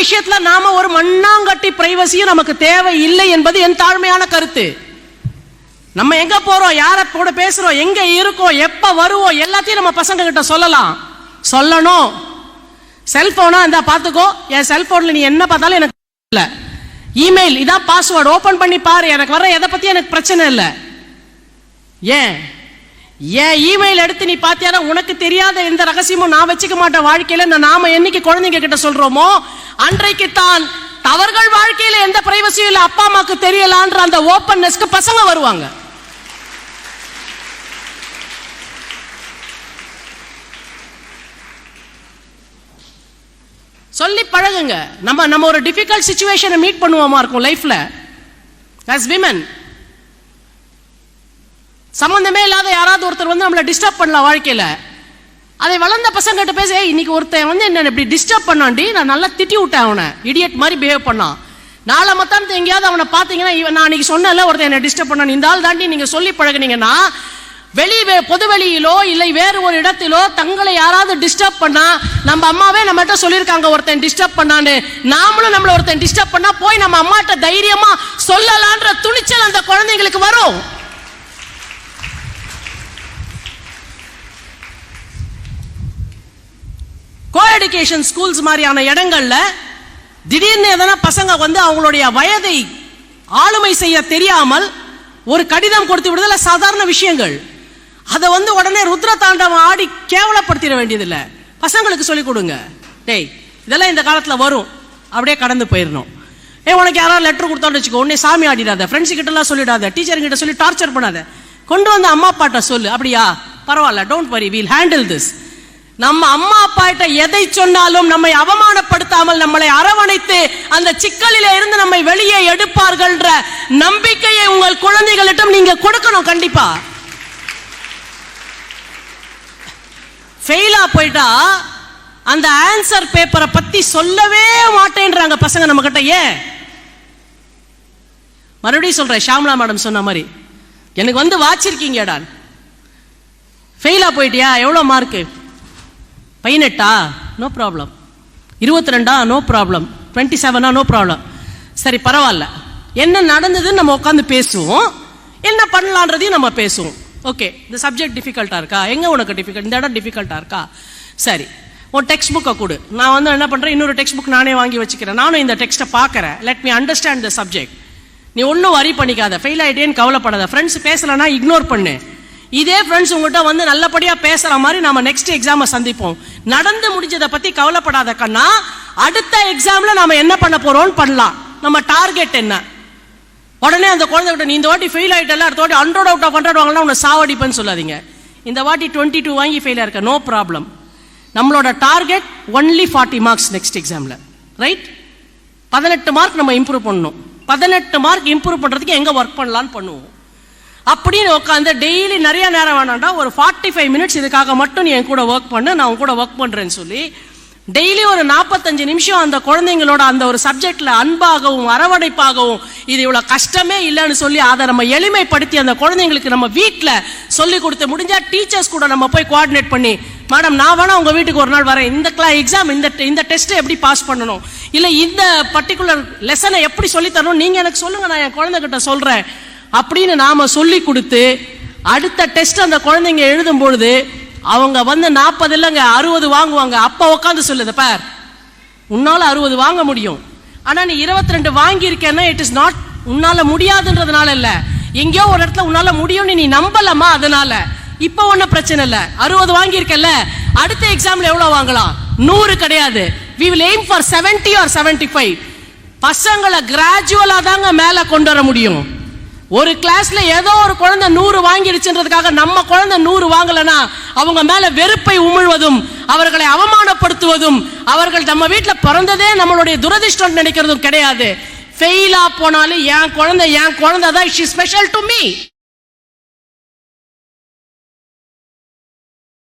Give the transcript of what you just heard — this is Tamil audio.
விஷயத்துல நாம ஒரு மண்ணாங்கட்டி பிரைவசியும் நமக்கு தேவை இல்லை என்பது என் தாழ்மையான கருத்து. நம்ம எங்க போறோம் யார கூட பேசுறோம் எங்க இருக்கோம் எப்ப வருவோம் எல்லாத்தையும் நம்ம பசங்க கிட்ட சொல்லலாம். சொல்லணும். செல்போனா இருந்தா பாத்துக்கோ என் செல்போன்ல நீ என்ன பார்த்தாலும் எனக்கு இல்ல இமெயில் இதான் பாஸ்வேர்டு ஓபன் பண்ணி பாரு எனக்கு வர எதை பத்தி எனக்கு பிரச்சனை இல்லை. ஏன்? ஏன் இமெயில் எடுத்து நீ பாத்தியாரா உனக்கு தெரியாத எந்த ரகசியமும் நான் வச்சுக்க மாட்டேன் வாழ்க்கையில. நான் நாம என்னைக்கு குழந்தைங்க கிட்ட சொல்றோமோ அன்றைக்கு தான் அவர்கள் வாழ்க்கையில எந்த பிரைவசியும் இல்லை அப்பா அம்மாக்கு தெரியலான்ற அந்த ஓப்பன்னஸ்க்கு பசங்க வருவாங்க. சொல்லி பழகுங்க. நம்ம நம்ம ஒரு டிஃபிகல்ட் சுச்சுவேஷனை மீட் பண்ணுவோமா இருக்கும் லைஃப்ல ஆஸ் விமன் சம்மந்தமே இல்லாத யாராவது ஒருத்தர் வந்து நம்மளை டிஸ்டர்ப் பண்ணலாம் வாழ்க்கையில. அதை வளர்ந்த பசங்கிட்ட பேச இன்னைக்கு ஒருத்தன் வந்து என்ன இப்படி டிஸ்டர்ப் பண்ணாண்டி நான் நல்லா திட்டி விட்டேன் அவனை. இடியட் மாதிரி பிஹேவ் பண்ணான். நாளை மத்தானத்து எங்கேயாவது அவனை பார்த்தீங்கன்னா இவன் நான் அன்னைக்கு சொன்னல ஒருத்தன் என்ன டிஸ்டர்ப் பண்ணான். இந்த ஆள் தாண்டி நீங்க சொல்லி பழகுனீங்கன்னா வெளி வே- பொது வெளியிலோ இல்லை வேறு ஒரு இடத்திலோ தங்களை யாராவது டிஸ்டர்ப் பண்ணா நம்ம அம்மாவே நம்மகிட்ட சொல்லியிருக்காங்க ஒருத்தன் டிஸ்டர்ப் பண்ணான்னு. நாமளும் நம்மள ஒருத்தன் டிஸ்டர்ப் பண்ணா போய் நம்ம அம்மாட்ட தைரியமா சொல்லலான்ற துணிச்சல் அந்த குழந்தைங்களுக்கு வரும். கோ ஸ்கூல்ஸ் மாதிரியான இடங்கள்ல திடீர்னு எதனா பசங்க வந்து அவங்களுடைய வயதை ஆளுமை செய்ய தெரியாமல் ஒரு கடிதம் கொடுத்து விடுதல சாதாரண விஷயங்கள். அதை வந்து உடனே ருத்ர தாண்டவம் ஆடி கேவலப்படுத்திட வேண்டியதில்லை. பசங்களுக்கு சொல்லிக் கொடுங்க. டேய் இதெல்லாம் இந்த காலத்தில் வரும். அப்படியே கடந்து போயிடணும் ஏ உனக்கு யாராவது லெட்டர் கொடுத்தான்னு வச்சுக்கோ. உடனே சாமி ஆடிடாத ஃப்ரெண்ட்ஸ் கிட்டலாம் சொல்லிடாத டீச்சர் கிட்ட சொல்லி டார்ச்சர் பண்ணாத. கொண்டு வந்து அம்மா அப்பாட்ட சொல்லு. அப்படியா? பரவாயில்ல don't worry wheel handle this நம்ம அம்மா அப்பா கிட்ட எதை சொன்னாலும் நம்மை அவமானப்படுத்தாமல் நம்மளை அரவணைத்து அந்த சிக்கலில இருந்து நம்மை வெளியே எடுப்பார்கள்ன்ற நம்பிக்கையை உங்கள் குழந்தைகளிடம் நீங்க கொடுக்கணும் கண்டிப்பா. ஃபெயிலா போயிட்டா அந்த ஆன்சர் பேப்பரை பத்தி சொல்லவே மாட்டேன்றாங்க பசங்க நம்ம கிட்ட ஏன்? மறுபடியும் சொல்றேன் ஷாம்லா மேடம் சொன்ன மாதிரி எனக்கு வந்து வாச்சிருக்கீங்கடா. ஃபெயிலா போயிட்டியா? எவ்வளோ மார்க்கு பதினெட்டா? நோ ப்ராப்ளம் இருபத்தி ரெண்டா நோ ப்ராப்ளம் டுவெண்ட்டி செவனா நோ ப்ராப்ளம் சரி பரவாயில்ல. என்ன நடந்ததுன்னு நம்ம உட்காந்து பேசுவோம். என்ன பண்ணலான்றதையும் நம்ம பேசுவோம். ஓகே இந்த சப்ஜெக்ட் டிஃபிகல்ட்டாக இருக்கா? எங்கே உனக்கு டிஃபிகல்ட் இந்த இடம் டிஃபிகல்ட்டாக இருக்கா? சரி உன் டெக்ஸ்ட் புக்கை கொடு. நான் வந்து என்ன பண்ணுறேன் இன்னொரு டெக்ஸ்ட் புக் நானே வாங்கி வச்சுக்கிறேன். நானும் இந்த டெக்ஸ்ட்டை பார்க்குறேன். Let me understand the subject நீ ஒன்றும் வரி பண்ணிக்காத. ஃபெயில் ஆகிட்டேன்னு கவலைப்படாத. ஃப்ரெண்ட்ஸ் பேசலைன்னா இக்னோர் பண்ணு. இதே ஃப்ரெண்ட்ஸ் உங்கள்கிட்ட வந்து நல்லபடியாக பேசுகிற மாதிரி நம்ம நெக்ஸ்ட் எக்ஸாமை சந்திப்போம். நடந்து முடிஞ்சதை பற்றி கவலைப்படாத கண்ணா அடுத்த எக்ஸாமில் நாம் என்ன பண்ண போகிறோம்னு பண்ணலாம். நம்ம டார்கெட் என்ன? உடனே அந்த குழந்தைகிட்ட நீ இந்த வாட்டி ஃபெயில் ஆகிட்டல அடுத்த வாட்டி ஹண்ட்ரட் அவுட் ஆஃப் ஹண்ட்ரட் வாங்கினா உன்னை சாவடிப்பேன்னு சொல்லாதீங்க. இந்த வாட்டி டுவெண்ட்டி டூ வாங்கி ஃபெயில் இருக்க நோ ப்ராப்ளம் நம்மளோட target only forty marks next எக்ஸாமில் ரைட் பதினெட்டு மார்க் நம்ம இம்ப்ரூவ் பண்ணணும். பதினெட்டு மார்க் இம்ப்ரூவ் பண்ணுறதுக்கு எங்கே ஒர்க் பண்ணலான்னு பண்ணுவோம். அப்படின்னு உட்காந்து டெய்லி நிறைய நேரம் வேணாண்டா ஒரு ஃபார்ட்டி ஃபைவ் மினிட்ஸ் இதுக்காக மட்டும் நீ என் கூட ஒர்க் பண்ணு நான் உன் கூட ஒர்க் பண்ணுறேன்னு சொல்லி டெய்லி ஒரு நாற்பத்தஞ்சு நிமிஷம் அந்த குழந்தைங்களோட அந்த ஒரு சப்ஜெக்டில் அன்பாகவும் அரவணைப்பாகவும் இது இவ்வளோ கஷ்டமே இல்லைன்னு சொல்லி அதை நம்ம எளிமைப்படுத்தி அந்த குழந்தைங்களுக்கு நம்ம வீட்டில் சொல்லி கொடுத்து முடிஞ்சால் டீச்சர்ஸ் கூட நம்ம போய் கோஆர்டினேட் பண்ணி மேடம் நான் வேணா உங்கள் வீட்டுக்கு ஒரு நாள் வரேன். இந்த கிளா எக்ஸாம் இந்த இந்த டெஸ்ட்டை எப்படி பாஸ் பண்ணணும்? இல்லை இந்த பர்டிகுலர் லெசனை எப்படி சொல்லி தரணும்? எனக்கு சொல்லுங்கள் நான் என் குழந்தைகிட்ட சொல்கிறேன் அப்படின்னு நாம சொல்லி கொடுத்து அடுத்த டெஸ்ட் அந்த குழந்தைங்க எழுதும் பொழுது அவங்க வந்து நாற்பது இல்லைங்க அறுபது வாங்குவாங்க. அப்போ உட்காந்து சொல்லுது பார். உன்னால அறுபது வாங்க முடியும். ஆனா நீ இருபத்தி ரெண்டு வாங்கியிருக்கேன்னா இட் இஸ் நாட் உன்னால முடியாதுன்றதுனால இல்ல. எங்கேயோ ஒரு இடத்துல உன்னால முடியும்னு நீ நம்பலமா அதனால. இப்ப ஒன்றும் பிரச்சனை இல்ல. அறுபது வாங்கியிருக்கல அடுத்த எக்ஸாம்ல எவ்வளவு வாங்கலாம்? நூறு கிடையாது. We will aim for seventy or seventy five பசங்களை கிராஜுவலா தாங்க மேல கொண்டு வர முடியும். ஒரு கிளாஸ்ல ஏதோ ஒரு குழந்தை நூறு வாங்கிடுச்சுன்றதுக்காக நம்ம குழந்தை நூறு வாங்கலனா அவங்க மேல வெறுப்பை உமிழ்வதும் அவர்களை அவமானப்படுத்துவதும் அவர்கள் நம்ம வீட்டில் பிறந்ததே நம்மளுடைய துரதிருஷ்டம் நினைக்கிறதும் கிடையாது. ஃபெயிலா போனாலும் என் குழந்தை என் குழந்தை தான் ஸ்பெஷல் டு மீ